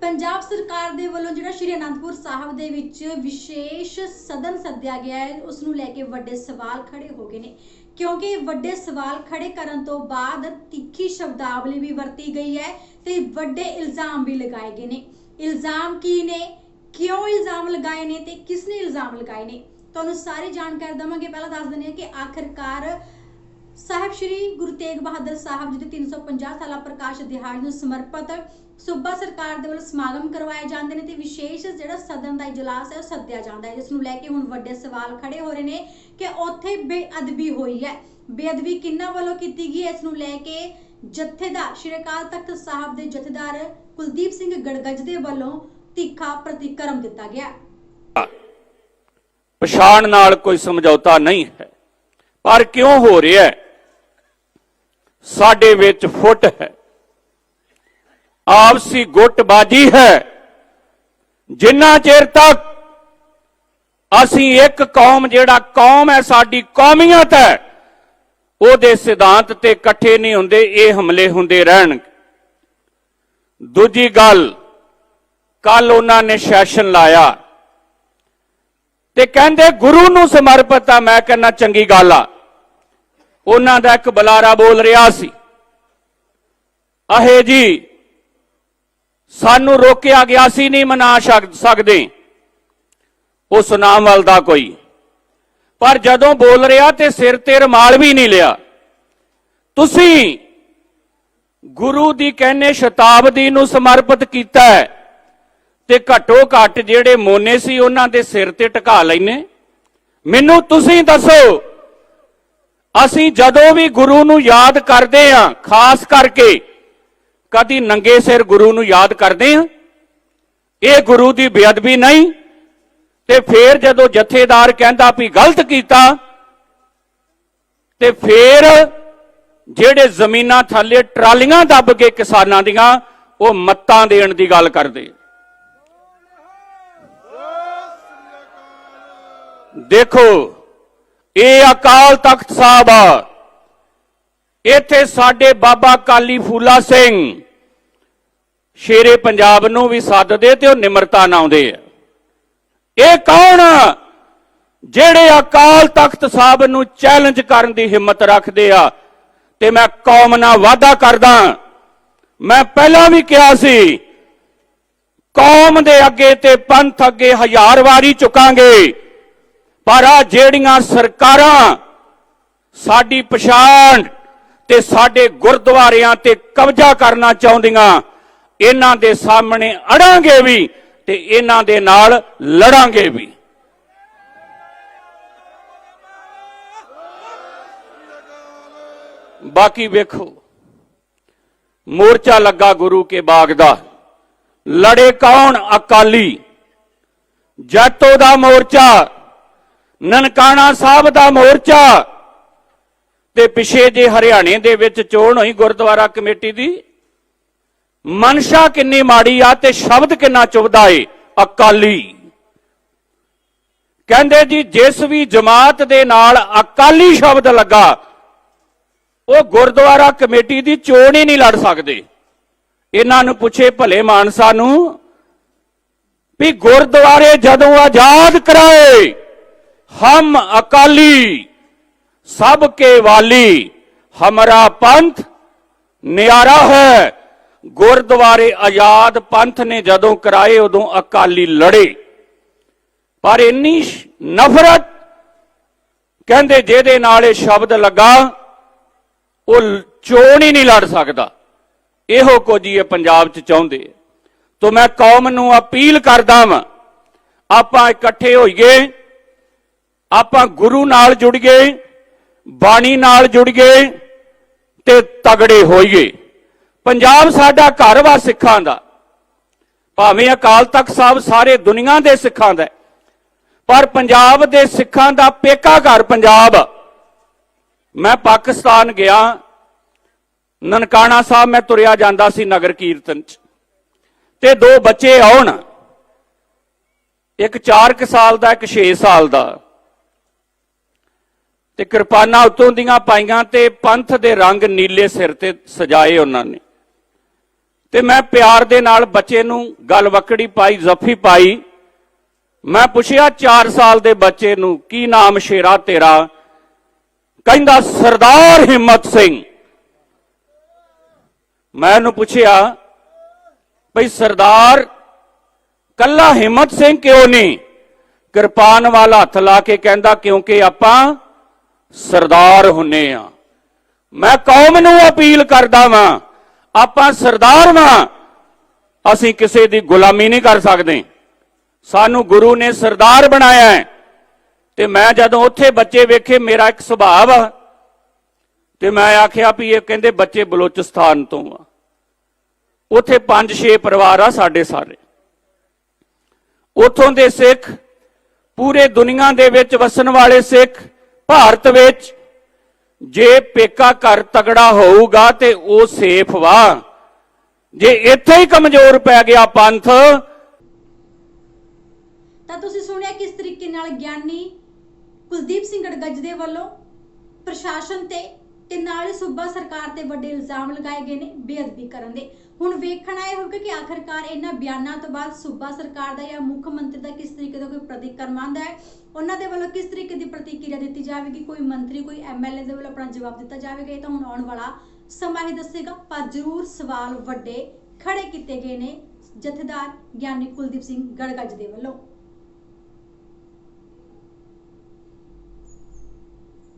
ਪੰਜਾਬ ਸਰਕਾਰ ਦੇ ਵੱਲੋਂ ਜਿਹੜਾ ਸ਼੍ਰੀ ਅਨੰਦਪੁਰ ਸਾਹਿਬ ਦੇ ਵਿੱਚ ਵਿਸ਼ੇਸ਼ ਸਦਨ ਸੱਦਿਆ ਗਿਆ ਹੈ, ਉਸ ਨੂੰ ਲੈ ਕੇ ਵੱਡੇ ਸਵਾਲ ਖੜੇ ਹੋ ਗਏ ਨੇ। ਕਿਉਂਕਿ ਵੱਡੇ ਸਵਾਲ ਖੜੇ ਕਰਨ ਤੋਂ ਬਾਅਦ ਤਿੱਖੀ ਸ਼ਬਦਾਵਲੀ ਵੀ ਵਰਤੀ ਗਈ ਹੈ ਤੇ ਵੱਡੇ ਇਲਜ਼ਾਮ ਵੀ ਲਗਾਏ ਗਏ ਨੇ। ਇਲਜ਼ਾਮ ਕੀ ਨੇ? ਕਿਉਂ ਇਲਜ਼ਾਮ ਲਗਾਏ ਨੇ ਤੇ ਕਿਸ ਨੇ ਇਲਜ਼ਾਮ ਲਗਾਏ ਨੇ? ਤੁਹਾਨੂੰ ਸਾਰੀ ਜਾਣਕਾਰੀ ਦਵਾਂਗੇ। ਪਹਿਲਾਂ ਦੱਸ ਦਿੰਦੇ ਹਾਂ ਕਿ ਆਖਰਕਾਰ ਸਾਹਿਬ ਸ੍ਰੀ ਗੁਰੂ ਤੇਗ ਬਹਾਦਰ ਸਾਹਿਬ ਜੀ ਦੇ 350 ਸਾਲਾ ਪ੍ਰਕਾਸ਼ ਦਿਹਾੜੇ ਨੂੰ ਸਮਰਪਿਤ ਸੂਬਾ ਸਰਕਾਰ ਦੇ ਵੱਲੋਂ ਸਮਾਗਮ ਕਰਵਾਏ ਜਾਂਦੇ ਨੇ ਤੇ ਵਿਸ਼ੇਸ਼ ਜਿਹੜਾ ਸਦਨ ਦਾ ਇਜਲਾਸ ਹੈ ਉਹ ਸੱਦਿਆ ਜਾਂਦਾ ਹੈ, ਜਿਸ ਨੂੰ ਲੈ ਕੇ ਹੁਣ ਵੱਡੇ ਸਵਾਲ ਖੜੇ ਹੋ ਰਹੇ ਨੇ ਕਿ ਉੱਥੇ ਬੇਅਦਬੀ ਹੋਈ ਹੈ। ਬੇਅਦਬੀ ਕਿੰਨਾ ਵੱਲੋਂ ਕੀਤੀ ਗਈ ਹੈ? ਇਸ ਨੂੰ ਲੈ ਕੇ ਜਥੇਦਾਰ, ਸ਼੍ਰੀ ਅਕਾਲ ਤਖਤ ਸਾਹਿਬ ਦੇ ਜਥੇਦਾਰ ਕੁਲਦੀਪ ਸਿੰਘ ਗੜਗੱਜ ਦੇ ਵੱਲੋਂ ਤਿੱਖਾ ਪ੍ਰਤੀਕਰਮ ਦਿੱਤਾ ਗਿਆ। ਪਛਾਣ ਨਾਲ ਕੋਈ ਸਮਝੌਤਾ ਨਹੀਂ ਹੈ। ਪਰ ਕਿਉਂ ਹੋ ਰਿਹਾ ਹੈ? ਸਾਡੇ ਵਿੱਚ ਫੁੱਟ ਹੈ। ਆਪਸੀ ਗੁੱਟਬਾਜੀ ਹੈ। ਜਿੰਨਾ ਚਿਰ ਤੱਕ ਅਸੀਂ ਇੱਕ ਕੌਮ, ਜਿਹੜਾ ਕੌਮ ਹੈ ਸਾਡੀ ਕੌਮੀਅਤ ਹੈ ਉਹਦੇ ਸਿਧਾਂਤ ਤੇ ਇਕੱਠੇ ਨਹੀਂ ਹੁੰਦੇ, ਇਹ ਹਮਲੇ ਹੁੰਦੇ ਰਹਿਣਗੇ। ਦੂਜੀ ਗੱਲ, ਕੱਲ ਉਹਨਾਂ ਨੇ ਸੈਸ਼ਨ ਲਾਇਆ। ਤੇ ਕਹਿੰਦੇ ਗੁਰੂ ਨੂੰ ਸਮਰਪਿਤ ਆ, ਮੈਂ ਕਹਿੰਦਾ ਚੰਗੀ ਗੱਲ ਆ। ਉਹਨਾਂ ਦਾ ਇੱਕ ਬੁਲਾਰਾ ਬੋਲ ਰਿਹਾ ਸੀ। ਅਹੇ ਜੀ, ਸਾਨੂੰ ਰੋਕਿਆ ਗਿਆ ਸੀ, ਨਹੀਂ ਮਨਾ ਸਕਦੇ। ਉਸ ਨਾਮ ਵੱਲ ਦਾ ਕੋਈ। ਪਰ ਜਦੋਂ ਬੋਲ ਰਿਹਾ ਤੇ ਸਿਰ ਤੇ ਰਮਾਲ ਵੀ ਨਹੀਂ ਲਿਆ। ਤੁਸੀਂ ਗੁਰੂ ਦੀ ਕਹਿੰਨੇ ਸ਼ਤਾਬਦੀ ਨੂੰ ਸਮਰਪਿਤ ਕੀਤਾ ਹੈ ਤੇ ਘੱਟੋ ਘੱਟ ਜਿਹੜੇ ਮੋਨੇ ਸੀ, ਉਹਨਾਂ ਦੇ ਸਿਰ ਤੇ ਟਿਕਾ ਲੈਨੇ ਮੈਨੂੰ ਤੁਸੀਂ ਦੱਸੋ ਅਸੀਂ ਜਦੋਂ ਵੀ ਗੁਰੂ ਨੂੰ ਯਾਦ ਕਰਦੇ ਹਾਂ, ਖਾਸ ਕਰਕੇ ਕਦੀ ਨੰਗੇ ਸਿਰ ਗੁਰੂ ਨੂੰ ਯਾਦ ਕਰਦੇ ਹਾਂ, ਇਹ ਗੁਰੂ ਦੀ ਬੇਅਦਬੀ ਨਹੀਂ, ਤੇ ਫੇਰ ਜਦੋਂ ਜਥੇਦਾਰ ਕਹਿੰਦਾ ਵੀ ਗਲਤ ਕੀਤਾ, ਤੇ ਫੇਰ ਜਿਹੜੇ ਜ਼ਮੀਨਾਂ ਥੱਲੇ ਟਰਾਲੀਆਂ ਦੱਬ ਕੇ ਕਿਸਾਨਾਂ ਦੀਆਂ, ਉਹ ਮੱਤਾਂ ਦੇਣ ਦੀ ਗੱਲ ਕਰਦੇ ਦੇਖੋ ਇਹ ਅਕਾਲ ਤਖਤ ਸਾਹਿਬ ਆ। ਇੱਥੇ ਸਾਡੇ ਬਾਬਾ ਕਾਲੀ ਫੂਲਾ ਸਿੰਘ ਸ਼ੇਰੇ ਪੰਜਾਬ ਨੂੰ ਵੀ ਸੱਦਦੇ ਤੇ ਉਹ ਨਿਮਰਤਾ ਨਾਲ ਆਉਂਦੇ ਆ। ਇਹ ਕੌਣ ਜਿਹੜੇ ਅਕਾਲ ਤਖਤ ਸਾਹਿਬ ਨੂੰ ਚੈਲੰਜ ਕਰਨ ਦੀ ਹਿੰਮਤ ਰੱਖਦੇ ਆ। ਤੇ ਮੈਂ ਕੌਮ ਨਾਲ ਵਾਅਦਾ ਕਰਦਾ ਮੈਂ ਪਹਿਲਾਂ ਵੀ ਕਿਹਾ ਸੀ, ਕੌਮ ਦੇ ਅੱਗੇ ਤੇ ਪੰਥ ਅੱਗੇ ਹਜ਼ਾਰ ਵਾਰੀ ਝੁਕਾਂਗੇ। ਪਰ ਆ ਜਿਹੜੀਆਂ ਸਰਕਾਰਾਂ ਸਾਡੀ ਪਛਾਣ ਤੇ ਸਾਡੇ ਗੁਰਦੁਆਰਿਆਂ ਤੇ ਕਬਜ਼ਾ ਕਰਨਾ ਚਾਹੁੰਦੀਆਂ, ਇਹਨਾਂ ਦੇ ਸਾਹਮਣੇ ਅੜਾਂਗੇ ਵੀ ਤੇ ਇਹਨਾਂ ਦੇ ਨਾਲ ਲੜਾਂਗੇ ਵੀ। ਬਾਕੀ ਵੇਖੋ, ਮੋਰਚਾ ਲੱਗਾ ਗੁਰੂ ਕੇ ਬਾਗ ਦਾ। ਲੜੇ ਕੌਣ? ਅਕਾਲੀ। ਜੱਟੋ ਦਾ ਮੋਰਚਾ। ਨਨਕਾਣਾ ਸਾਹਿਬ ਦਾ ਮੋਰਚਾ ਤੇ ਪਿਛੇ ਜੇ ਹਰਿਆਣੇ ਦੇ ਵਿੱਚ ਚੋਣ ਹੋਈ ਗੁਰਦੁਆਰਾ ਕਮੇਟੀ ਦੀ, ਮਨਸ਼ਾ ਕਿੰਨੀ ਮਾੜੀ ਆ ਤੇ ਸ਼ਬਦ ਕਿੰਨਾ ਚੁਭਦਾ ਏ? ਅਕਾਲੀ। ਕਹਿੰਦੇ ਜੀ, ਜਿਸ ਵੀ ਜਮਾਤ ਦੇ ਨਾਲ ਅਕਾਲੀ ਸ਼ਬਦ ਲੱਗਾ, ਉਹ ਗੁਰਦੁਆਰਾ ਕਮੇਟੀ ਦੀ ਚੋਣ ਹੀ ਨਹੀਂ ਲੜ ਸਕਦੇ। ਇਹਨਾਂ ਨੂੰ ਪੁੱਛੇ ਭਲੇ ਮਾਨਸਾ ਨੂੰ ਵੀ ਗੁਰਦੁਆਰੇ ਜਦੋਂ ਆਜ਼ਾਦ ਕਰਾਏ ਹਮ ਅਕਾਲੀ, ਸਭ ਕੇ ਵਾਲੀ, ਹਮਰਾ ਪੰਥ ਨਿਆਰਾ ਹੈ। ਗੁਰਦੁਆਰੇ ਆਜ਼ਾਦ ਪੰਥ ਨੇ ਜਦੋਂ ਕਰਾਏ, ਉਦੋਂ ਅਕਾਲੀ ਲੜੇ। ਪਰ ਇੰਨੀ ਨਫ਼ਰਤ, ਕਹਿੰਦੇ ਜਿਹਦੇ ਨਾਲ ਇਹ ਸ਼ਬਦ ਲੱਗਾ, ਉਹ ਚੋਣ ਹੀ ਨਹੀਂ ਲੜ ਸਕਦਾ। ਇਹੋ ਕੁਝ ਹੀ ਇਹ ਪੰਜਾਬ 'ਚ ਚਾਹੁੰਦੇ ਆ। ਤੋ ਮੈਂ ਕੌਮ ਨੂੰ ਅਪੀਲ ਕਰਦਾ ਵਾਂ, ਆਪਾਂ ਇਕੱਠੇ ਹੋਈਏ ਆਪਾਂ ਗੁਰੂ ਨਾਲ ਜੁੜ ਗਏ, ਬਾਣੀ ਨਾਲ ਜੁੜ ਗਏ ਤੇ ਤਗੜੇ ਹੋਈਏ। ਪੰਜਾਬ ਸਾਡਾ ਘਰ ਵਾ ਸਿੱਖਾਂ ਦਾ। ਭਾਵੇਂ ਅਕਾਲ ਤਖਤ ਸਾਹਿਬ ਸਾਰੇ ਦੁਨੀਆ ਦੇ ਸਿੱਖਾਂ ਦਾ ਪਰ ਪੰਜਾਬ ਦੇ ਸਿੱਖਾਂ ਦਾ ਪੇਕਾ ਘਰ ਪੰਜਾਬ ਮੈਂ ਪਾਕਿਸਤਾਨ ਗਿਆ, ਨਨਕਾਣਾ ਸਾਹਿਬ ਮੈਂ ਤੁਰਿਆ ਜਾਂਦਾ ਸੀ ਨਗਰ ਕੀਰਤਨ ਚ। ਤੇ ਦੋ ਬੱਚੇ ਆਉਣ, ਇੱਕ 4 ਸਾਲ ਦਾ, ਇੱਕ 6 ਸਾਲ ਦਾ। ਤੇ ਕਿਰਪਾਨਾਂ ਉਤੋਂ ਦੀਆਂ ਪਾਈਆਂ ਤੇ ਪੰਥ ਦੇ ਰੰਗ ਨੀਲੇ ਸਿਰ ਤੇ ਸਜਾਏ ਉਹਨਾਂ ਨੇ। ਤੇ ਮੈਂ ਪਿਆਰ ਦੇ ਨਾਲ ਬੱਚੇ ਨੂੰ ਗੱਲ ਵਕੜੀ ਪਾਈ, ਜ਼ਫੀ ਪਾਈ। ਮੈਂ ਪੁੱਛਿਆ 4 ਸਾਲ ਦੇ ਬੱਚੇ ਨੂੰ, ਕੀ ਨਾਮ ਸ਼ੇਰਾ ਤੇਰਾ? ਕਹਿੰਦਾ, ਸਰਦਾਰ ਹਿੰਮਤ ਸਿੰਘ। ਮੈਂ ਉਹਨੂੰ ਪੁੱਛਿਆ, ਭਈ ਸਰਦਾਰ, ਕੱਲਾ ਹਿੰਮਤ ਸਿੰਘ ਕਿਉਂ ਨਹੀਂ? ਕਿਰਪਾਨ ਵਾਲਾ ਹੱਥ ਲਾ ਕੇ ਕਹਿੰਦਾ, ਕਿਉਂਕਿ ਆਪਾਂ ਸਰਦਾਰ ਹੁੰਨੇ ਆ। ਮੈਂ ਕੌਮ ਨੂੰ ਅਪੀਲ ਕਰਦਾ ਵਾਂ, ਆਪਾਂ ਸਰਦਾਰ ਵਾਂ, ਅਸੀਂ ਕਿਸੇ ਦੀ ਗੁਲਾਮੀ ਨਹੀਂ ਕਰ ਸਕਦੇ। ਸਾਨੂੰ ਗੁਰੂ ਨੇ ਸਰਦਾਰ ਬਣਾਇਆ ਹੈ। ਤੇ ਮੈਂ ਜਦੋਂ ਉੱਥੇ ਬੱਚੇ ਵੇਖੇ, ਮੇਰਾ ਇੱਕ ਸੁਭਾਅ ਆ ਤੇ ਮੈਂ ਆਖਿਆ ਵੀ ਇਹ ਕਹਿੰਦੇ ਬੱਚੇ ਬਲੋਚਿਸਤਾਨ ਤੋਂ ਆ। ਉੱਥੇ 5-6 ਪਰਿਵਾਰ ਆ ਸਾਡੇ ਸਾਰੇ। ਉਥੋਂ ਦੇ ਸਿੱਖ, ਪੂਰੇ ਦੁਨੀਆ ਦੇ ਵਿੱਚ ਵਸਣ ਵਾਲੇ ਸਿੱਖ ਭਾਰਤ ਵਿੱਚ ਜੇ ਪੇਕਾ ਘਰ ਤਗੜਾ ਹੋਊਗਾ ਤੇ ਉਹ ਸੇਫ ਵਾ। ਜੇ ਇੱਥੇ ਹੀ ਕਮਜ਼ੋਰ ਪੈ ਗਿਆ ਪੰਥ, ਤਾਂ ਤੁਸੀਂ ਸੁਣਿਆ ਕਿਸ ਤਰੀਕੇ ਨਾਲ ਗਿਆਨੀ ਕੁਲਦੀਪ ਸਿੰਘ ਗੜਗੱਜ ਦੇ ਵੱਲੋਂ ਪ੍ਰਸ਼ਾਸਨ ਤੇ ਤੇ ਨਾਲ ਹੀ ਸੂਬਾ ਸਰਕਾਰ ਤੇ ਵੱਡੇ ਇਲਜ਼ਾਮ ਲਗਾਏ ਗਏ ਨੇ ਬੇਅਦਬੀ ਕਰਨ ਦੇ। ਹੁਣ ਵੇਖਣਾ ਇਹ ਹੋਊਗਾ ਕਿ ਆਖਰਕਾਰ ਇਹਨਾਂ ਬਿਆਨਾਂ ਤੋਂ ਬਾਅਦ ਸੂਬਾ ਸਰਕਾਰ ਦਾ ਜਾਂ ਮੁੱਖ ਮੰਤਰੀ ਦਾ ਕਿਸ ਤਰੀਕੇ ਦਾ ਕੋਈ ਪ੍ਰਤੀਕਰਮ ਆਉਂਦਾ ਹੈ, ਉਹਨਾਂ ਦੇ ਵੱਲੋਂ ਕਿਸ ਤਰੀਕੇ ਦੀ ਪ੍ਰਤੀਕਿਰਿਆ ਦਿੱਤੀ ਜਾਵੇਗੀ? ਕੋਈ ਮੰਤਰੀ, ਕੋਈ ਐਮਐਲਏ ਦੇ ਵੱਲੋਂ ਆਪਣਾ ਜਵਾਬ ਦਿੱਤਾ ਜਾਵੇਗਾ? ਇਹ ਤਾਂ ਹੁਣ ਆਉਣ ਵਾਲਾ ਸਮਾਂ ਹੀ ਦੱਸੇਗਾ, ਪਰ ਜ਼ਰੂਰ ਸਵਾਲ ਵੱਡੇ ਖੜੇ ਕੀਤੇ ਗਏ ਨੇ ਜਥੇਦਾਰ ਗਿਆਨੀ ਕੁਲਦੀਪ ਸਿੰਘ ਗੜਗੱਜ ਦੇ ਵੱਲੋਂ।